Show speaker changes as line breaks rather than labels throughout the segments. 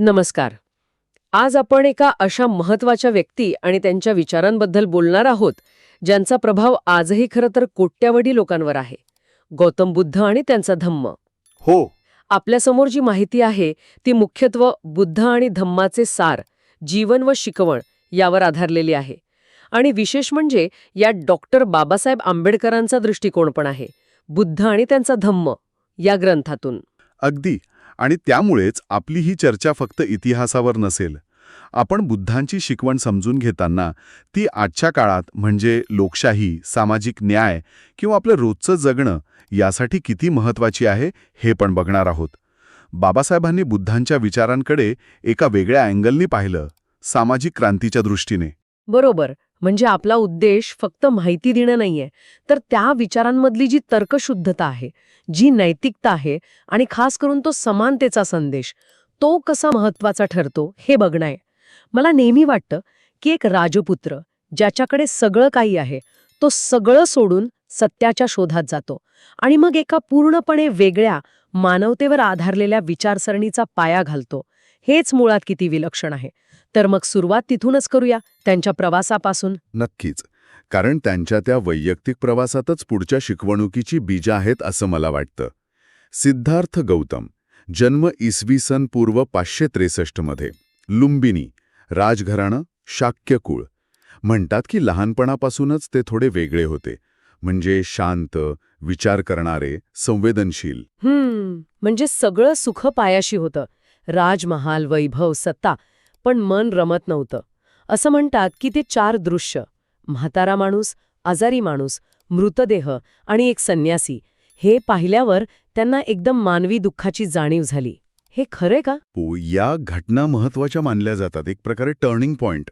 नमस्कार. आज आपण एका अशा महत्त्वाच्या व्यक्ती आणि त्यांच्या विचारांबद्दल बोलणार आहोत ज्यांचा प्रभाव आजही खरं तर कोट्यावधी लोकांवर आहे. गौतम बुद्ध आणि त्यांचा धम्म.
हो.
आपल्यासमोर जी माहिती आहे ती मुख्यत्व बुद्ध आणि धम्माचे सार जीवन व शिकवण यावर आधारलेली आहे. आणि विशेष म्हणजे यात डॉक्टर बाबासाहेब आंबेडकरांचा दृष्टिकोन पण आहे बुद्ध आणि त्यांचा धम्म या ग्रंथातून.
अगदी. आणि त्यामुळेच आपली ही चर्चा फक्त इतिहासावर नसेल. आपण बुद्धांची शिकवण समजून घेताना ती आजच्या काळात म्हणजे लोकशाही सामाजिक न्याय किंवा आपलं रोजचं जगणं यासाठी किती महत्वाची आहे हे पण बघणार आहोत. बाबासाहेबांनी बुद्धांच्या विचारांकडे एका वेगळ्या अँगलनी पाहिलं सामाजिक क्रांतीच्या दृष्टीने.
बरोबर. म्हणजे आपला उद्देश फक्त माहिती देणं नाहीये. तर त्या विचारांमधली जी तर्कशुद्धता आहे जी नैतिकता आहे आणि खास करून तो समानतेचा संदेश तो कसा महत्त्वाचा ठरतो हे बघणं आहे. मला नेहमी वाटतं की एक राजपुत्र ज्याच्याकडे सगळं काही आहे तो सगळं सोडून सत्याच्या शोधात जातो आणि मग एका पूर्णपणे वेगळ्या मानवतेवर आधारलेल्या विचारसरणीचा पाया घालतो. हेच मुळात किती विलक्षण आहे. तर मग सुरुवात तिथूनच करूया त्यांच्या प्रवासापासून.
नक्कीच. कारण त्यांच्या त्या वैयक्तिक प्रवासातच पुढच्या शिकवणुकीची बीजा आहेत असं मला वाटतं. सिद्धार्थ गौतम जन्म इसवी सन पूर्व पाचशे त्रेसष्टमध्ये लुंबिनी राजघराणं शाक्यकुळ. म्हणतात की लहानपणापासूनच ते थोडे वेगळे होते. म्हणजे शांत विचार करणारे संवेदनशील.
हम्म म्हणजे सगळं सुख पायाशी होतं. राजमहाल वैभव सत्ता पण मन रमत नव्हतं. असं म्हणतात की ते चार दृश्य म्हातारा माणूस आजारी माणूस मृतदेह आणि एक संन्यासी हे पाहिल्यावर त्यांना एकदम मानवी दुःखाची जाणीव झाली. हे खरे का?
हो, या घटना महत्त्वाच्या मानल्या जातात. एक प्रकारे टर्निंग पॉइंट.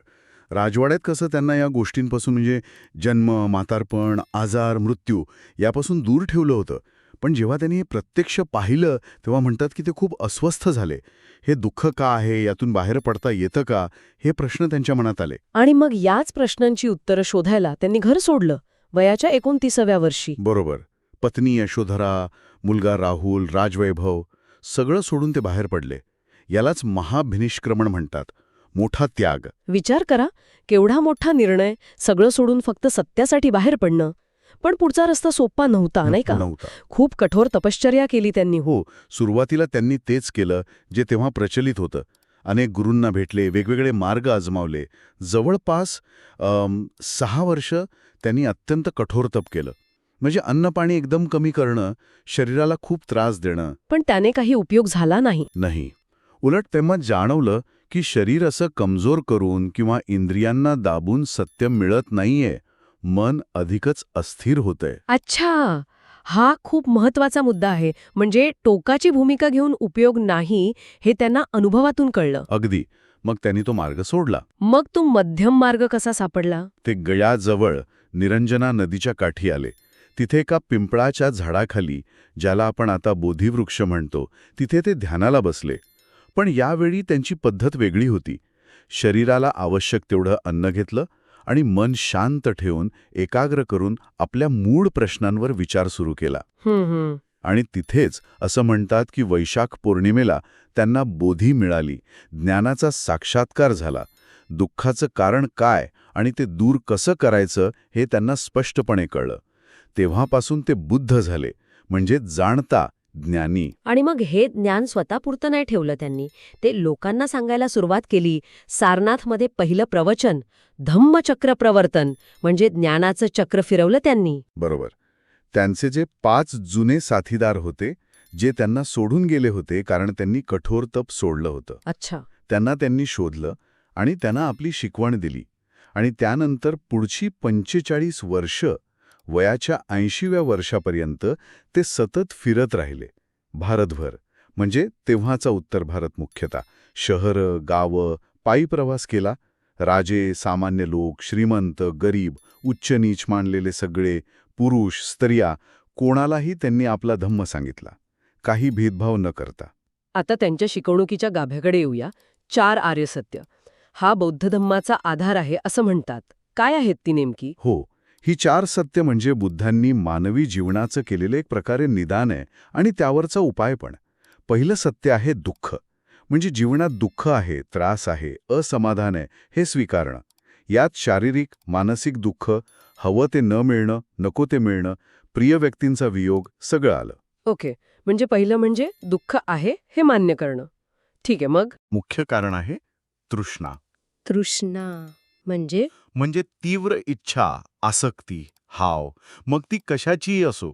राजवाड्यात कसं त्यांना या गोष्टींपासून म्हणजे जन्म म्हातारपण आजार मृत्यू यापासून दूर ठेवलं होतं. पण जेव्हा त्यांनी हे प्रत्यक्ष पाहिलं तेव्हा म्हणतात की ते खूप अस्वस्थ झाले. हे दुःख का आहे? यातून बाहेर पडता येतं का? हे प्रश्न त्यांच्या मनात आले.
आणि मग याच प्रश्नांची उत्तरं शोधायला त्यांनी घर सोडलं वयाच्या एकोणतीसाव्या वर्षी.
बरोबर. पत्नी यशोधरा मुलगा राहुल राजवैभव सगळं सोडून ते बाहेर पडले. यालाच महाभिनिष्क्रमण म्हणतात. मोठा त्याग.
विचार करा केवढा मोठा निर्णय सगळं सोडून फक्त सत्यासाठी बाहेर पडणं. पण पुढचा रस्ता सोपा नव्हता नाही का?
नव्हता.
खूप कठोर तपश्चर्या केली त्यांनी.
हो सुरुवातीला त्यांनी तेच केलं जे तेव्हा प्रचलित होतं. अनेक गुरूंना भेटले वेगवेगळे मार्ग आजमावले. जवळपास सहा वर्ष त्यांनी अत्यंत कठोर तप केलं. म्हणजे अन्नपाणी एकदम कमी करणं शरीराला खूप त्रास देणं.
पण त्याने काही उपयोग झाला नाही.
नाही. उलट तेव्हा जाणवलं की शरीर असं कमजोर करून किंवा इंद्रियांना दाबून सत्य मिळत नाहीये. मन अधिकच अस्थिर होतंय.
अच्छा! हा खूप महत्त्वाचा मुद्दा आहे. म्हणजे टोकाची भूमिका घेऊन उपयोग नाही हे त्यांना अनुभवातून कळलं.
अगदी. मग त्यांनी तो मार्ग सोडला.
मग तो मध्यम मार्ग कसा सापडला?
ते गयाजवळ निरंजना नदीच्या काठी आले. तिथे एका पिंपळाच्या झाडाखाली ज्याला आपण आता बोधिवृक्ष म्हणतो तिथे ते ध्यानाला बसले. पण यावेळी त्यांची पद्धत वेगळी होती. शरीराला आवश्यक तेवढं अन्न घेतलं आणि मन शांत ठेवून एकाग्र करून आपल्या मूळ प्रश्नांवर विचार सुरू केला. आणि तिथेच असं म्हणतात की वैशाख पौर्णिमेला त्यांना बोधी मिळाली. ज्ञानाचा साक्षात्कार झाला. दुःखाचं कारण काय आणि ते दूर कसं करायचं हे त्यांना स्पष्टपणे कळलं. तेव्हापासून ते बुद्ध झाले. म्हणजे जाणता ज्ञानी.
आणि मग हे ज्ञान स्वतःपुरतं नाही ठेवलं त्यांनी. ते लोकांना सांगायला सुरुवात केली. सारनाथमध्ये पहिलं प्रवचन धम्मचक्र प्रवर्तन म्हणजे ज्ञानाचं चक्र फिरवलं त्यांनी.
बरोबर. त्यांचे जे पाच जुने साथीदार होते जे त्यांना सोडून गेले होते कारण त्यांनी कठोर तप सोडलं होतं.
अच्छा.
त्यांना त्यांनी शोधलं आणि त्यांना आपली शिकवण दिली. आणि त्यानंतर पुढची पंचेचाळीस वर्ष वयाच्या ऐंशीव्या वर्षापर्यंत ते सतत फिरत राहिले. भारतभर म्हणजे तेव्हाचा उत्तर भारत मुख्यतः. शहरं गावं पायी प्रवास केला. राजे सामान्य लोक श्रीमंत गरीब उच्च नीच मानलेले सगळे पुरुष स्त्रिया कोणालाही त्यांनी आपला धम्म सांगितला. काही भेदभाव न करता.
आता त्यांच्या शिकवणुकीच्या गाभ्याकडे येऊया. चार आर्य सत्य हा बौद्ध धम्माचा आधार आहे असं म्हणतात. काय आहेत ती नेमकी?
हो ही चार सत्य म्हणजे बुद्धांनी मानवी जीवनाचं केलेलं एक प्रकारे निदान आहे आणि त्यावरचा उपाय पण. पहिलं सत्य आहे दुःख. म्हणजे जीवनात दुःख आहे त्रास आहे असमाधान आहे हे स्वीकारणं. यात शारीरिक मानसिक दुःख हवं ते न मिळणं नको ते मिळणं प्रिय व्यक्तींचा वियोग सगळं आलं.
ओके. म्हणजे पहिलं म्हणजे दुःख आहे हे मान्य करणं. ठीक आहे मग?
मुख्य कारण आहे तृष्णा.
तृष्णा. म्हणजे?
म्हणजे तीव्र इच्छा आसक्ती हाव. मग ती कशाचीही असो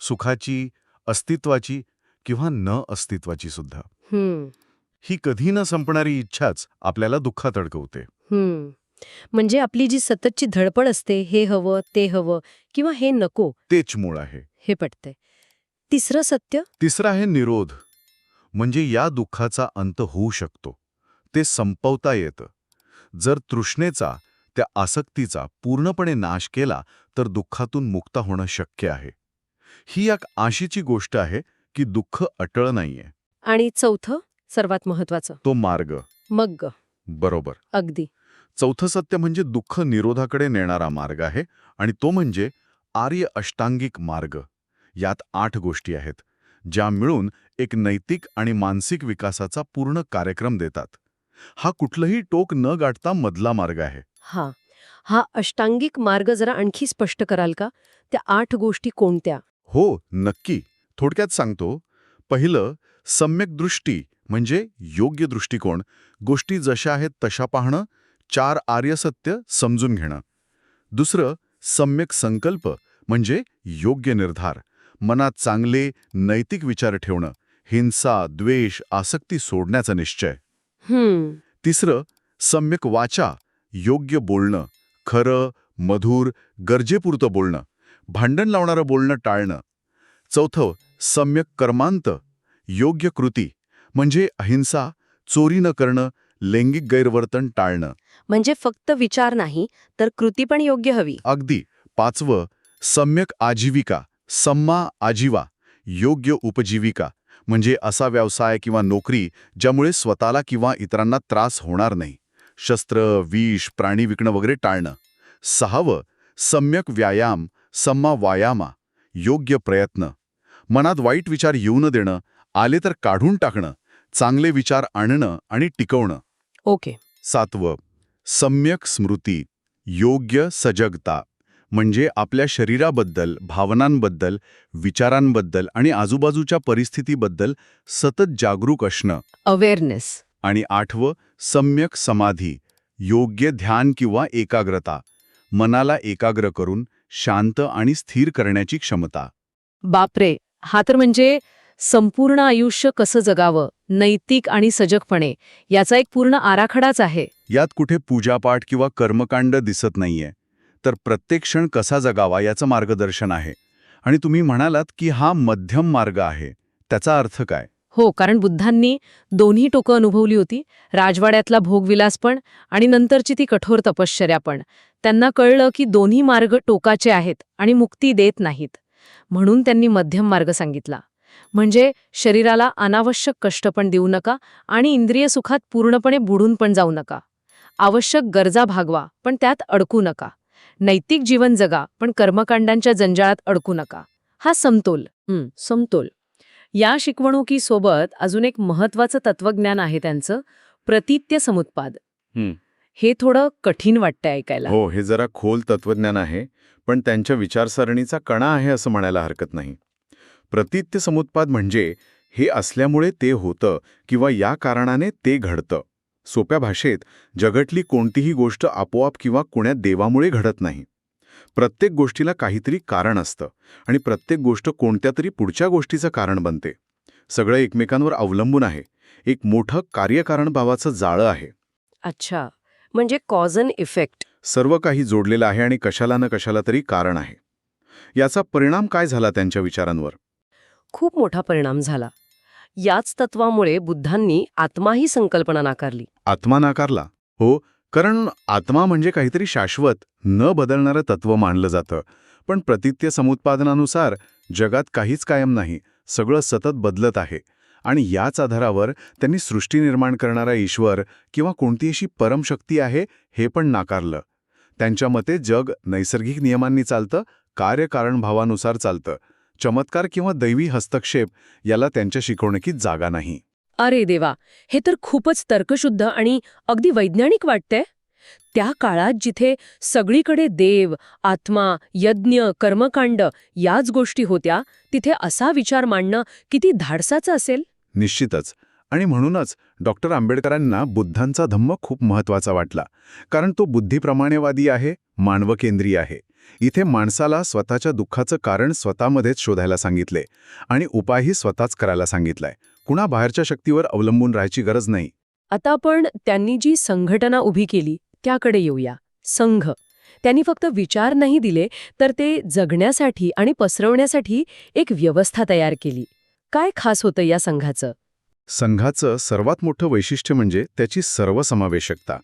सुखाची अस्तित्वाची किंवा न अस्तित्वाची सुद्धा. ही कधी न संपणारी इच्छाच आपल्याला दुःखात अडकवते.
म्हणजे आपली जी सततची धडपड असते हे हवं ते हवं किंवा हे नको
तेच मूळ आहे.
हे पटतंय. तिसरं सत्य?
तिसरा आहे निरोध. म्हणजे या दुःखाचा अंत होऊ शकतो. ते संपवता येतं. जर तृष्णेचा त्या आसक्तीचा पूर्णपणे नाश केला तर दुःखातून मुक्त होणं शक्य आहे. ही एक आशेची गोष्ट आहे की दुःख अटळ नाहीये.
आणि चौथं सर्वात महत्वाचं
तो मार्ग.
मग
बरोबर.
अगदी.
चौथं सत्य म्हणजे दुःख निरोधाकडे नेणारा मार्ग आहे आणि तो म्हणजे आर्य अष्टांगिक मार्ग. यात आठ गोष्टी आहेत ज्या मिळून एक नैतिक आणि मानसिक विकासाचा पूर्ण कार्यक्रम देतात. हा कुठलंही टोक न गाठता मधला मार्ग आहे.
हा. हा अष्टांगिक मार्ग जरा आणखी स्पष्ट कराल का? त्या आठ गोष्टी कोणत्या?
हो नक्की. थोडक्यात सांगतो. पहिलं सम्यक दृष्टी म्हणजे योग्य दृष्टिकोन. गोष्टी जशा आहेत तशा पाहणं चार आर्यसत्य समजून घेणं. दुसरं सम्यक संकल्प म्हणजे योग्य निर्धार. मनात चांगले नैतिक विचार ठेवणं. हिंसा द्वेष आसक्ती सोडण्याचा निश्चय. तिसरं सम्यक वाचा योग्य बोलणं खरं मधुर गरजेपुरतं बोलणं भांडण लावणारं बोलणं टाळणं. चौथं सम्यक कर्मांत योग्य कृती म्हणजे अहिंसा चोरी न करणं लैंगिक गैरवर्तन टाळणं.
म्हणजे फक्त विचार नाही तर कृती पण योग्य हवी.
अगदी. पाचवं सम्यक आजीविका सम्मा आजीवा योग्य उपजीविका म्हणजे असा व्यवसाय किंवा नोकरी ज्यामुळे स्वतःला किंवा इतरांना त्रास होणार नाही. शस्त्र विष प्राणी विकणं वगैरे टाळणं. सहावं सम्यक व्यायाम सम्मा वायामा योग्य प्रयत्न. मनात वाईट विचार येऊ न देणं आले तर काढून टाकणं चांगले विचार आणणं आणि टिकवणं.
ओके.
सातवं सम्यक स्मृती योग्य सजगता म्हणजे आपल्या शरीराबद्दल भावनांबद्दल विचारांबद्दल आणि आजूबाजूच्या परिस्थितीबद्दल सतत जागरूक असणं.
अवेअरनेस
आणि आठवं सम्यक समाधी योग्य ध्यान किंवा एकाग्रता मनाला एकाग्र करून शांत आणि स्थिर करण्याची क्षमता.
बापरे! हा तर म्हणजे संपूर्ण आयुष्य कसं जगावं नैतिक आणि सजगपणे याचा एक पूर्ण आराखडाच आहे.
यात कुठे पूजापाठ किंवा कर्मकांड दिसत नाहीये तर प्रत्येक क्षण कसा जगावा याचं मार्गदर्शन आहे. आणि तुम्ही म्हणालात की हा मध्यम मार्ग आहे त्याचा अर्थ काय?
हो कारण बुद्धांनी दोन्ही टोकं अनुभवली होती. राजवाड्यातला भोगविलास पण आणि नंतरची ती कठोर तपश्चर्या पण. त्यांना कळलं की दोन्ही मार्ग टोकाचे आहेत आणि मुक्ती देत नाहीत. म्हणून त्यांनी मध्यम मार्ग सांगितला. म्हणजे शरीराला अनावश्यक कष्ट पण देऊ नका आणि इंद्रिय सुखात पूर्णपणे बुडून पण जाऊ नका. आवश्यक गरजा भागवा पण त्यात अडकू नका. नैतिक जीवन जगा पण कर्मकांडांच्या जंजाळात अडकू नका. हा समतोल. समतोल. या शिकवणुकीसोबत अजून एक महत्वाचं तत्वज्ञान आहे त्यांचं प्रतित्य समुत्पाद.
हं.
थोडं कठीण वाटतंय ऐकायला.
हो हे जरा खोल तत्वज्ञान आहे पण त्यांच्या विचारसरणीचा कणा आहे असं म्हणायला हरकत नाही. प्रतित्य समुत्पाद म्हणजे हे असल्यामुळे ते होतं किंवा या कारणाने ते घडतं. सोप्या भाषेत जगतली कोणतीही गोष्ट आपोआप किंवा कोण्या देवामुळे घडत नाही. प्रत्येक गोष्टीला काहीतरी कारण असतं आणि प्रत्येक गोष्ट कोणत्या तरी पुढच्या गोष्टीचं कारण बनते. सगळं एकमेकांवर अवलंबून आहे. एक मोठं कार्यकारणभावाचं जाळं आहे.
अच्छा. म्हणजे कॉज अन इफेक्ट
सर्व काही जोडलेलं आहे आणि कशाला न कशाला तरी कारण आहे. याचा परिणाम काय झाला त्यांच्या विचारांवर?
खूप मोठा परिणाम झाला. याच तत्वामुळे बुद्धांनी आत्मा ही संकल्पना नाकारली.
आत्मा नाकारला? हो कारण आत्मा म्हणजे काहीतरी शाश्वत न बदलणारं तत्व मानलं जातं. पण प्रतित्य समुत्पादनानुसार जगात काहीच कायम नाही सगळं सतत बदलत आहे. आणि याच आधारावर त्यांनी सृष्टी निर्माण करणारा ईश्वर किंवा कोणती अशी परमशक्ती आहे हे पण नाकारलं. त्यांच्या मते जग नैसर्गिक नियमांनी चालतं कार्यकारणभावानुसार चालतं. चमत्कार किंवा दैवी हस्तक्षेप याला त्यांच्या शिकवणुकीत जागा नाही.
अरे देवा हे तर खूपच तर्कशुद्ध आणि अगदी वैज्ञानिक वाटतंय. त्या काळात जिथे सगळीकडे देव आत्मा यज्ञ कर्मकांड याच गोष्टी होत्या तिथे असा विचार मांडणं किती धाडसाचं असेल?
निश्चितच. आणि म्हणूनच डॉक्टर आंबेडकरांना बुद्धांचा धम्म खूप महत्त्वाचा वाटला कारण तो बुद्धिप्रमाणेवादी आहे मानवकेंद्रीय आहे. इथे माणसाला स्वतःच्या दुःखाचं कारण स्वतःमध्येच शोधायला सांगितले आणि उपायही स्वतःच करायला सांगितलाय. कुणा बाहेरच्या शक्तीवर अवलंबून राहायची गरज नाही.
आता आपण त्यांनी जी संघटना उभी केली त्याकडे येऊया. संघ. त्यांनी फक्त विचार नाही दिले तर ते जगण्यासाठी आणि पसरवण्यासाठी एक व्यवस्था तयार केली. काय खास होतं या संघाचं?
संघाचं सर्वात मोठं वैशिष्ट्य म्हणजे त्याची सर्वसमावेशकता.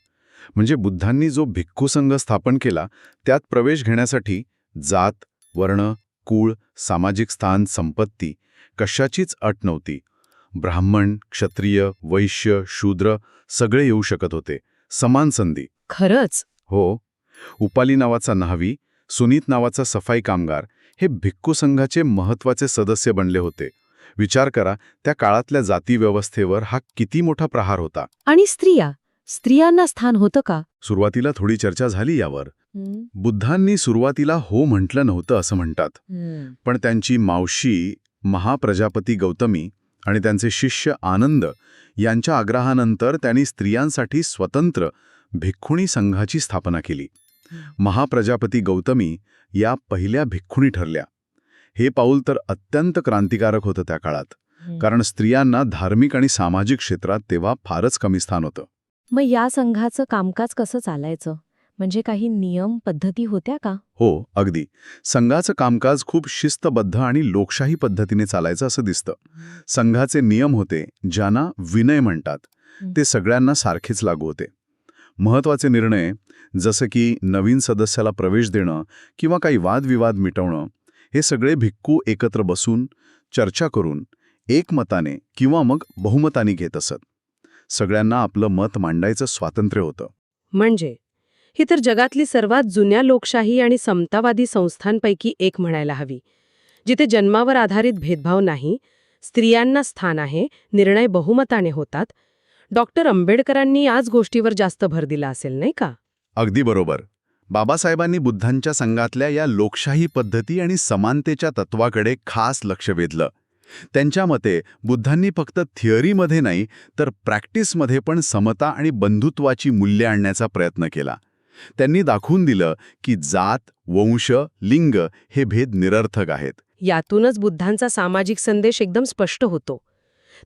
म्हणजे बुद्धांनी जो भिक्खू संघ स्थापन केला त्यात प्रवेश घेण्यासाठी जात वर्ण कुळ सामाजिक स्थान संपत्ती कशाचीच अट नव्हती. ब्राह्मण क्षत्रिय वैश्य शूद्र सगळे येऊ शकत होते. समान संधी.
खरंच?
हो. उपाली नावाचा न्हावी सुनीत नावाचा सफाई कामगार हे भिक्खू संघाचे महत्त्वाचे सदस्य बनले होते. विचार करा त्या काळातल्या जाती व्यवस्थेवर हा किती मोठा प्रहार होता.
आणि स्त्रिया? स्त्रियांना स्थान होतं का?
सुरुवातीला थोडी चर्चा झाली यावर. बुद्धांनी सुरुवातीला हो म्हटलं नव्हतं असं म्हणतात. पण त्यांची मावशी महाप्रजापती गौतमी आणि त्यांचे शिष्य आनंद यांच्या आग्रहानंतर त्यांनी स्त्रियांसाठी स्वतंत्र भिक्खुणी संघाची स्थापना केली. महाप्रजापती गौतमी या पहिल्या भिक्खुणी ठरल्या. हे पाऊल तर अत्यंत क्रांतिकारक होतं त्या काळात कारण स्त्रियांना धार्मिक आणि सामाजिक क्षेत्रात तेव्हा फारच कमी स्थान होतं.
मग या संघाचं कामकाज कसं चालायचं? म्हणजे काही नियम पद्धती होत्या का?
हो अगदी. संघाचं कामकाज खूप शिस्तबद्ध आणि लोकशाही पद्धतीने चालायचं असं दिसतं. संघाचे नियम होते ज्यांना विनय म्हणतात. ते सगळ्यांना सारखेच लागू होते. महत्त्वाचे निर्णय जसं की नवीन सदस्याला प्रवेश देणं किंवा काही वादविवाद मिटवणं हे सगळे भिक्खू एकत्र बसून चर्चा करून एकमताने किंवा मग बहुमताने घेत असत. सगळ्यांना आपलं मत मांडायचं स्वातंत्र्य होतं.
म्हणजे? ही तर जगातली सर्वात जुन्या लोकशाही आणि समतावादी संस्थांपैकी एक म्हणायला हवी. जिथे जन्मावर आधारित भेदभाव नाही स्त्रियांना स्थान आहे निर्णय बहुमताने होतात. डॉक्टर आंबेडकरांनी याच गोष्टीवर जास्त भर दिला असेल नाही का?
अगदी बरोबर. बाबासाहेबांनी बुद्धांच्या संघातल्या या लोकशाही पद्धती आणि समानतेच्या तत्वाकडे खास लक्ष वेधलं. त्यांच्या मते बुद्धांनी फक्त थिअरीमध्ये नाही तर प्रॅक्टिसमध्ये पण समता आणि बंधुत्वाची मूल्ये आणण्याचा प्रयत्न केला. त्यांनी दाखवून दिलं की जात वंश लिंग हे भेद निरर्थक आहेत.
यातूनच बुद्धांचा सामाजिक संदेश एकदम स्पष्ट होतो.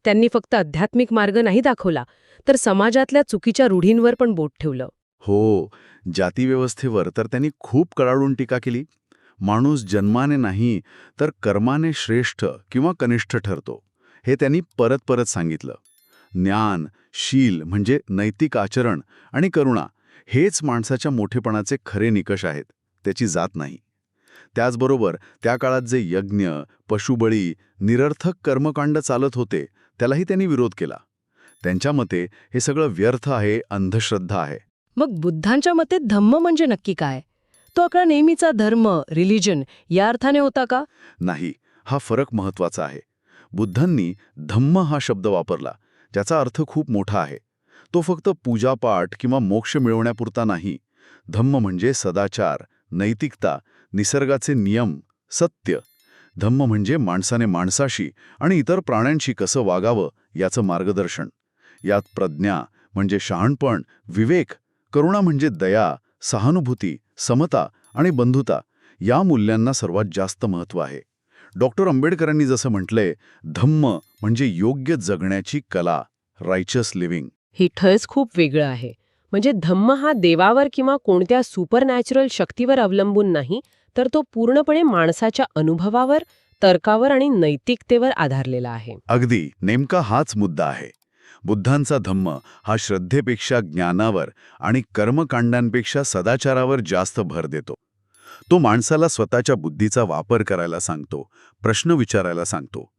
त्यांनी फक्त आध्यात्मिक मार्ग नाही दाखवला तर समाजातल्या चुकीच्या रूढींवर पण बोट ठेवलं.
हो जातीव्यवस्थेवर तर त्यांनी खूप कडाडून टीका केली. माणूस जन्माने नाही तर कर्माने श्रेष्ठ किंवा कनिष्ठ ठरतो हे त्यांनी परत परत सांगितलं. ज्ञान शील म्हणजे नैतिक आचरण आणि करुणा हेच माणसाच्या मोठेपणाचे खरे निकष आहेत त्याची जात नाही. त्याचबरोबर त्या काळात जे यज्ञ पशुबळी निरर्थक कर्मकांड चालत होते त्यालाही त्यांनी विरोध केला. त्यांच्या मते हे सगळं व्यर्थ आहे अंधश्रद्धा आहे.
मग बुद्धांच्या मते धम्म म्हणजे नक्की काय? तो आपला नेहमीचा धर्म रिलिजन या अर्थाने होता का?
नाही हा फरक महत्त्वाचा आहे. बुद्धांनी धम्म हा शब्द वापरला ज्याचा अर्थ खूप मोठा आहे. तो फक्त पूजापाठ किंवा मोक्ष मिळवण्यापुरता नाही. धम्म म्हणजे सदाचार नैतिकता निसर्गाचे नियम सत्य. धम्म म्हणजे माणसाने माणसाशी आणि इतर प्राण्यांशी कसं वागावं याचं मार्गदर्शन. यात प्रज्ञा म्हणजे शहाणपण विवेक करुणा म्हणजे दया सहानुभूती समता आणि बंधुता या मूल्यांना सर्वात जास्त महत्त्व आहे. डॉक्टर आंबेडकरांनी जसं म्हटलंय धम्म म्हणजे योग्य जगण्याची कला रायचस लिव्हिंग
ही ठस खूप वेगळं आहे. म्हणजे धम्म हा देवावर किंवा कोणत्या सुपरनॅचरल शक्तीवर अवलंबून नाही तर तो पूर्णपणे माणसाच्या अनुभवावर तर्कावर आणि नैतिकतेवर आधारलेला आहे.
अगदी नेमका हाच मुद्दा आहे. बुद्धांचा धम्म हा श्रद्धेपेक्षा ज्ञानावर आणि कर्मकांडांपेक्षा सदाचारावर जास्त भर देतो. तो माणसाला स्वतःच्या बुद्धीचा वापर करायला सांगतो प्रश्न विचारायला सांगतो.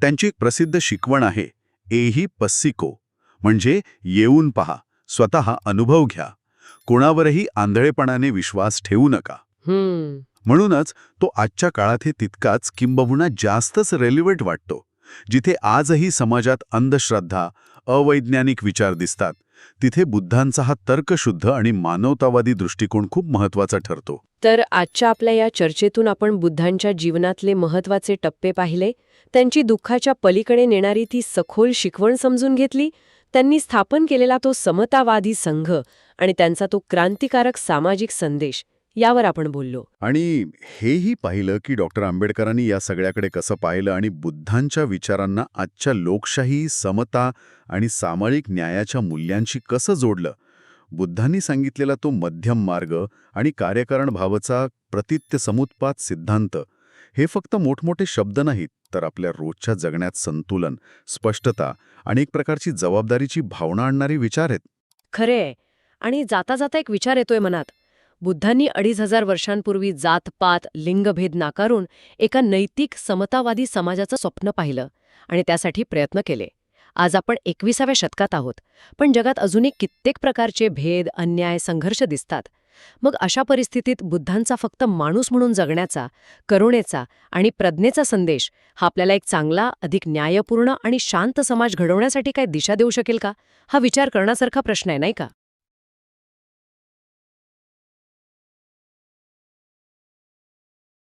त्यांची एक प्रसिद्ध शिकवण आहे एही पस्सिको. म्हणजे येऊन पहा स्वतः अनुभव घ्या. कोणावरही आंधळेपणाने विश्वास ठेवू नका. म्हणूनच तो आजच्या काळात हे तितकाच किंबहुना जास्तच रेलिव्हेंट वाटतो. जिथे आजही समाजात अंधश्रद्धा अवैज्ञानिक विचार दिसतात तिथे बुद्धांचा हा तर्कशुद्ध आणि मानवतावादी दृष्टिकोन खूप महत्त्वाचा ठरतो.
तर आजच्या आपल्या या चर्चेतून आपण बुद्धांच्या जीवनातले महत्त्वाचे टप्पे पाहिले त्यांची दुःखाच्या पलीकडे नेणारी ती सखोल शिकवण समजून घेतली त्यांनी स्थापन केलेला तो समतावादी संघ आणि त्यांचा तो क्रांतिकारक सामाजिक संदेश यावर आपण बोललो.
आणि हेही पाहिलं की डॉक्टर आंबेडकरांनी या सगळ्याकडे कसं पाहिलं आणि बुद्धांच्या विचारांना आजच्या लोकशाही समता आणि सामाजिक न्यायाच्या मूल्यांशी कसं जोडलं? बुद्धांनी सांगितलेला तो मध्यम मार्ग आणि कार्यकारण भावाचा प्रतित्य समुत्पात सिद्धांत हे फक्त मोठमोठे शब्द नाहीत तर आपल्या रोजच्या जगण्यात संतुलन स्पष्टता आणि एक प्रकारची जबाबदारीची भावना आणणारे विचार आहेत.
खरे आहे. आणि जाता जाता एक विचार येतोय मनात. बुद्धांनी अडीच हजार वर्षांपूर्वी जातपात लिंगभेद नाकारून एका नैतिक समतावादी समाजाचं स्वप्न पाहिलं आणि त्यासाठी प्रयत्न केले. आज आपण एकविसाव्या शतकात आहोत पण जगात अजूनही कित्येक प्रकारचे भेद अन्याय संघर्ष दिसतात. मग अशा परिस्थितीत बुद्धांचा फक्त माणूस म्हणून जगण्याचा करुणेचा आणि प्रज्ञेचा संदेश हा आपल्याला एक चांगला अधिक न्यायपूर्ण आणि शांत समाज घडवण्यासाठी काय दिशा देऊ शकेल का? हा विचार करण्यासारखा प्रश्न आहे नाही का?